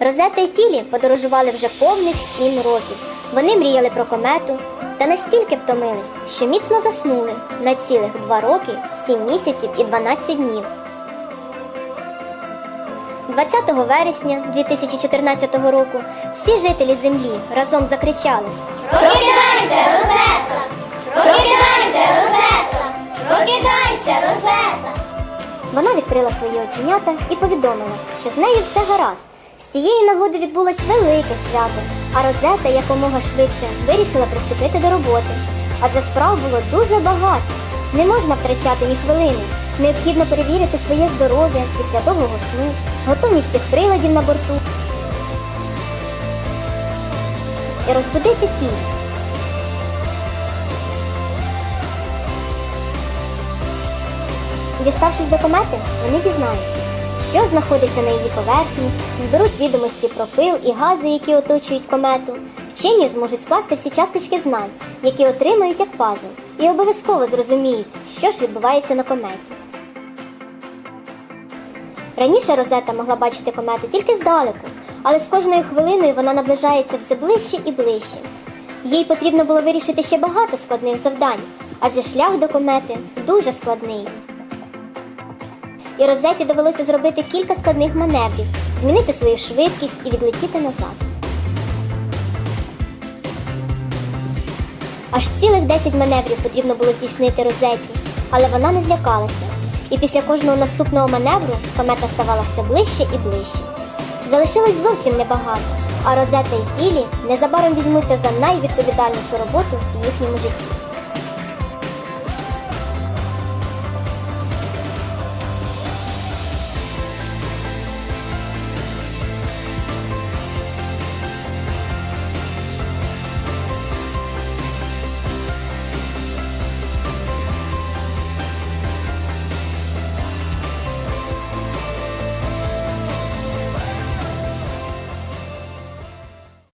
Розета і Філі подорожували вже повних сім років. Вони мріяли про комету та настільки втомились, що міцно заснули на цілих два роки, сім місяців і 12 днів. 20 вересня 2014 року всі жителі землі разом закричали Прокидайся, Розетта! Прокидайся, Розетта! Прокидайся, Розетта! Вона відкрила свої оченята і повідомила, що з нею все гаразд. Цієї нагоди відбулось велике свято, а Розета якомога швидше вирішила приступити до роботи. Адже справ було дуже багато. Не можна втрачати ні хвилини. Необхідно перевірити своє здоров'я після довгого сну, готовність всіх приладів на борту і розбудити філь. Діставшись до комети, вони дізнаються, що знаходиться на її поверхні, зберуть відомості про пил і гази, які оточують комету. Вчені зможуть скласти всі часточки знань, які отримають як пазл, і обов'язково зрозуміють, що ж відбувається на кометі. Раніше Розета могла бачити комету тільки здалеку, але з кожною хвилиною вона наближається все ближче і ближче. Їй потрібно було вирішити ще багато складних завдань, адже шлях до комети дуже складний. І Розеті довелося зробити кілька складних маневрів, змінити свою швидкість і відлетіти назад. Аж цілих 10 маневрів потрібно було здійснити Розеті, але вона не злякалася. І після кожного наступного маневру комета ставала все ближче і ближче. Залишилось зовсім небагато, а Розета і Філі незабаром візьмуться за найвідповідальнішу роботу в їхньому житті.